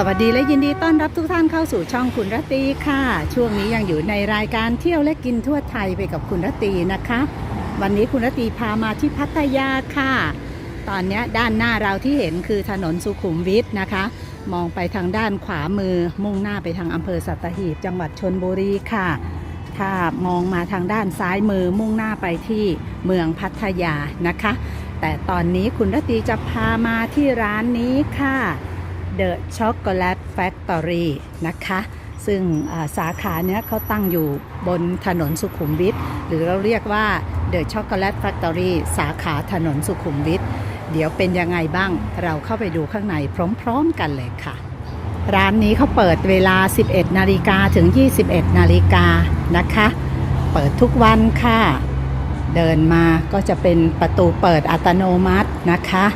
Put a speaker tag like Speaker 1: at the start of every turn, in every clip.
Speaker 1: สวัสดีและยินดีต้อนรับทุกท่านเข้าสู่ช่องคุณรตีค่ะ ช่วงนี้ยังอยู่ในรายการเที่ยวและกินทั่วไทยไปกับคุณรตีนะคะ วันนี้คุณรตีพามาที่พัทยาค่ะ ตอนนี้ด้านหน้าเราที่เห็นคือถนนสุขุมวิทนะคะ มองไปทางด้านขวามือมุ่งหน้าไปทางอำเภอสัตหีบจังหวัดชนบุรีค่ะ ถ้ามองมาทางด้านซ้ายมือมุ่งหน้าไปที่เมืองพัทยานะคะ แต่ตอนนี้คุณรตีจะพามาที่ร้านนี้ค่ะ The Chocolate Factory นะคะ ซึ่งสาขาเนี้ยเขาตั้งอยู่บนถนนสุขุมวิทหรือเราเรียกว่า The Chocolate Factory สาขาถนนสุขุมวิทเดี๋ยวเป็นยังไงบ้างเราเข้าไปดูข้างในพร้อมๆกันเลยค่ะ ร้านนี้เขาเปิดเวลา 11 นาฬิกาถึง 21 นาฬิกานะคะ เปิดทุกวันค่ะ เดินมาก็จะเป็นประตูเปิดอัตโนมัตินะคะ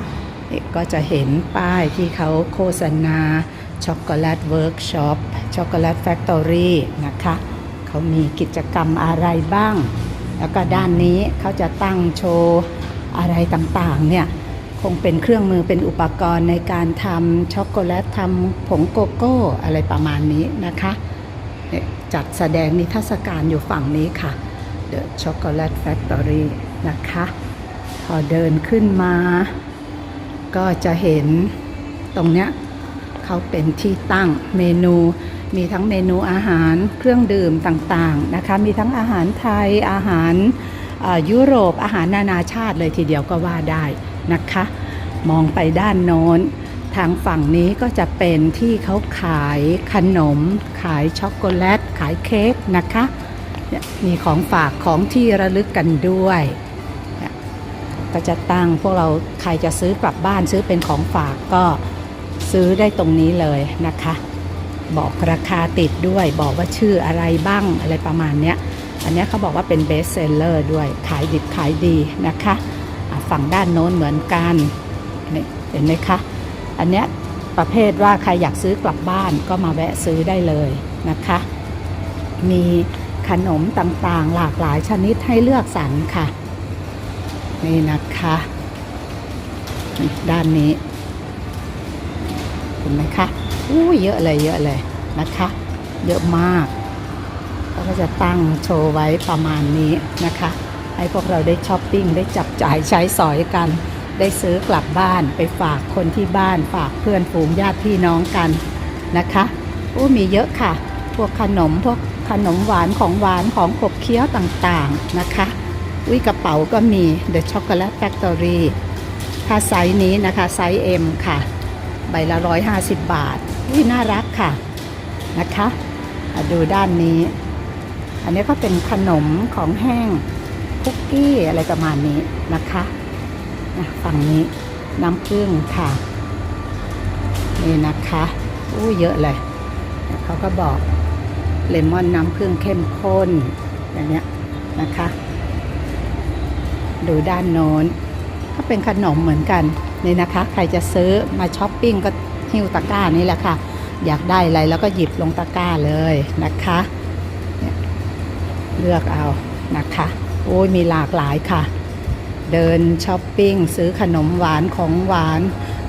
Speaker 1: ก็จะเห็นป้ายที่เขาโฆษณาช็อกโกแลตเวิร์กช็อปช็อกโกแลตแฟคทอรี่นะคะเขามีกิจกรรมอะไรบ้าง แล้วก็ด้านนี้เขาจะตั้งโชว์อะไรต่างๆเนี่ยคงเป็นเครื่องมือเป็นอุปกรณ์ในการทำช็อกโกแลตทำผงโกโก้อะไรประมาณนี้นะคะจัดแสดงนิทรรศการอยู่ฝั่งนี้ค่ะ The Chocolate Factory นะคะ พอเดินขึ้นมา ก็จะเห็นตรงเนี้ยเขาเป็นที่ตั้งเมนู มีทั้งเมนูอาหารเครื่องดื่มต่างๆนะคะ มีทั้งอาหารไทยอาหารยุโรปอาหารนานาชาติเลยทีเดียวก็ว่าได้นะคะ มองไปด้านโน้น ทางฝั่งนี้ก็จะเป็นที่เขาขายขนม ขายช็อกโกแลต ขายเค้กนะคะ มีของฝากของที่ระลึกกันด้วย ก็จะตั้งพวกเราใครจะซื้อกลับบ้านซื้อเป็นของฝากก็ซื้อได้ตรงนี้เลยนะคะ บอกราคาติดด้วยบอกว่าชื่ออะไรบ้างอะไรประมาณเนี้ยอันนี้เขาบอกว่าเป็นเบสเซลเลอร์ด้วยขายดิบขายดีนะคะฝั่งด้านโน้นเหมือนกันเห็นไหมคะ อันนี้ประเภทว่าใครอยากซื้อกลับบ้านก็มาแวะซื้อได้เลยนะคะ มีขนมต่างๆ หลากหลายชนิดให้เลือกสรรค่ะ นี่นะคะ ด้านนี้เห็นไหมคะอู้เยอะเลยเยอะเลยนะคะ เยอะมากแล้วก็จะตั้งโชว์ไว้ประมาณนี้นะคะ ให้พวกเราได้ช้อปปิ้งได้จับจ่ายใช้สอยกัน ได้ซื้อกลับบ้านไปฝากคนที่บ้านฝากเพื่อนฝูงญาติพี่น้องกันนะคะอู้มีเยอะค่ะ พวกขนมพวกขนมหวานของหวานของขบเคี้ยวต่างๆนะคะ วิกระเป๋าก็มี The Chocolate Factory ถ้าไซส์นี้นะคะไซส์ M ค่ะ ใบละ 150 บาทวิน่ารักค่ะนะคะดูด้านนี้ อันนี้ก็เป็นขนมของแห้งคุกกี้อะไรประมาณนี้นะคะอะฝั่งนี้น้ำผึ้งค่ะ นี่นะคะอู้เยอะเลย เขาก็บอกเลมอนน้ำผึ้งเข้มข้นอย่างเนี้ยนะคะ ดูด้านโน้น ก็เป็นขนมเหมือนกันนี่นะคะ ใครจะซื้อมาช้อปปิ้งก็หิ้วตะกร้านี่แหละค่ะ อยากได้อะไรแล้วก็หยิบลงตะกร้าเลยนะคะเลือกเอานะคะ โอ้ยมีหลากหลายค่ะ เดินช้อปปิ้งซื้อขนมหวานของหวาน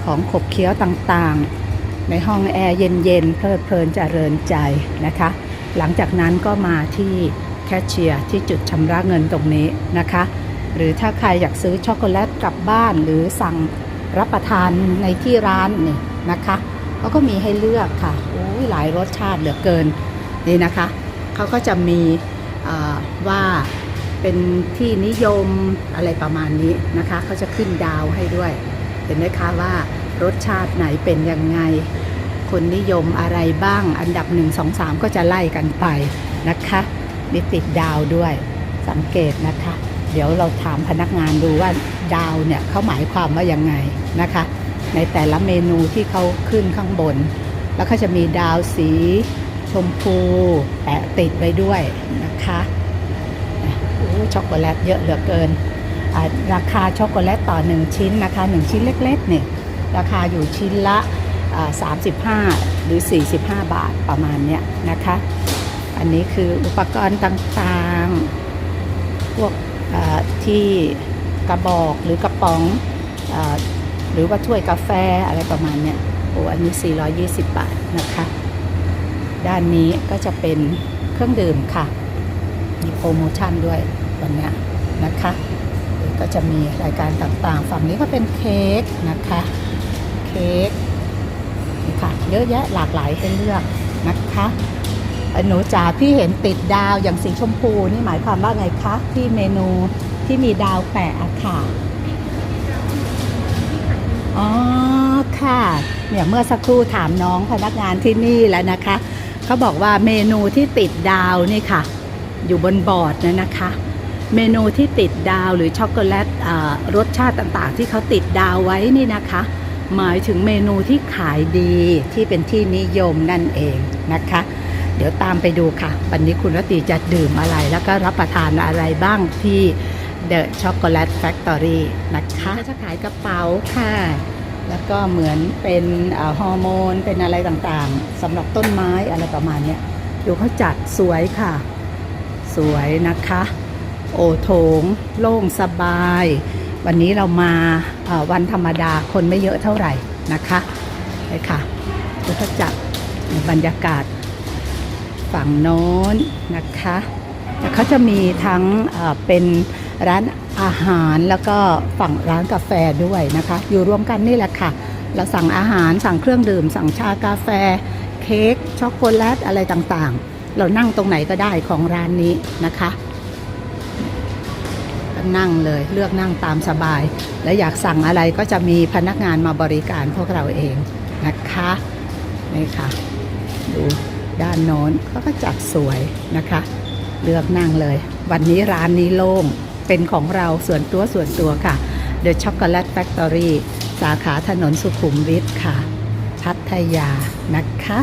Speaker 1: ของขบเคี้ยวต่างๆ ในห้องแอร์เย็นๆเพลิดเพลินเจริญใจนะคะ หลังจากนั้นก็มาที่แคชเชียร์ที่จุดชำระเงินตรงนี้นะคะ หรือถ้าใครอยากซื้อช็อกโกแลตกลับบ้านหรือสั่งรับประทานในที่ร้านนี่นะคะเขาก็มีให้เลือกค่ะโอ้ยหลายรสชาติเหลือเกินนี่นะคะเขาก็จะมีว่าเป็นที่นิยมอะไรประมาณนี้นะคะเขาจะขึ้นดาวให้ด้วย เห็นไหมคะว่ารสชาติไหนเป็นยังไง คนนิยมอะไรบ้าง อันดับ 1 2 3 ก็จะไล่กันไปนะคะมีติดดาวด้วยสังเกตนะคะ เดี๋ยวเราถามพนักงานดูว่าดาวเนี่ยเขาหมายความว่ายังไงนะคะ ในแต่ละเมนูที่เขาขึ้นข้างบน แล้วก็จะมีดาวสี ชมพูแปะติดไว้ด้วยนะคะโอ้ช็อกโกแลตเยอะเหลือเกิน ราคาช็อกโกแลตต่อ 1 ชิ้นนะคะ 1 ชิ้นเล็กๆเนี่ยราคาอยู่ชิ้นละ 35 หรือ 45 บาทประมาณเนี้ยนะคะ อันนี้คืออุปกรณ์ต่างๆ พวก ที่กระบอกหรือกระป๋องอหรือว่าถ้วยกาแฟอะไรประมาณเนี้ยโอ้อันนี้ 420 บาทนะคะ ด้านนี้ก็จะเป็นเครื่องดื่มค่ะ มีโปรโมชั่นด้วยวันเนี้ยนะคะ ก็จะมีรายการต่างๆ ฝั่งนี้ก็เป็นเค้กนะคะ เค้กนี่ค่ะ เยอะแยะหลากหลายให้เลือกนะคะ หนูจ๋าพี่เห็นติดดาวอย่างสีชมพูนี่หมายความว่าไงคะ ที่เมนูที่มีดาวแปะอะค่ะอ๋อค่ะเนี่ยเมื่อสักครู่ถามน้องพนักงานที่นี่แล้วนะคะเขาบอกว่าเมนูที่ติดดาวนี่ค่ะ อยู่บนบอร์ดนะนะคะ เมนูที่ติดดาวหรือช็อกโกแลตรสชาติต่างๆ ที่เขาติดดาวไว้นี่นะคะ หมายถึงเมนูที่ขายดีที่เป็นที่นิยมนั่นเองนะคะ เดี๋ยวตามไปดูค่ะ วันนี้คุณรตตีจะดื่มอะไร แล้วก็รับประทานอะไรบ้างที่ The Chocolate Factory นะคะก็จะขายกระเป๋าค่ะ แล้วก็เหมือนเป็นอาฮอร์โมน เป็นอะไรต่างๆสำหรับต้นไม้อะไรประมาณเนี้ยดูเขาจัดสวยค่ะ สวยนะคะ โอโถง โล่งสบาย วันนี้เรามาเอ่อวันธรรมดาคนไม่เยอะเท่าไหร่นะคะเลยค่ะดูเขาจัดบรรยากาศ ฝั่งโน้นนะคะเขาจะมีทั้งเป็นร้านอาหารแล้วก็ฝั่งร้านกาแฟด้วยนะคะ อยู่รวมกันนี่แหละค่ะ เราสั่งอาหารสั่งเครื่องดื่ม สั่งชากาแฟ เค้กช็อกโกแลตอะไรต่างๆ เรานั่งตรงไหนก็ได้ของร้านนี้นะคะนั่งเลยเลือกนั่งตามสบาย และอยากสั่งอะไรก็จะมีพนักงานมาบริการพวกเราเองนะคะนี่ค่ะดู ด้านโน้นเขาก็จัดสวยนะคะ เลือกนั่งเลย วันนี้ร้านนี้โล่งเป็นของเราส่วนตัวส่วนตัวค่ะ The Chocolate Factory สาขาถนนสุขุมวิทค่ะ พัทยานะคะ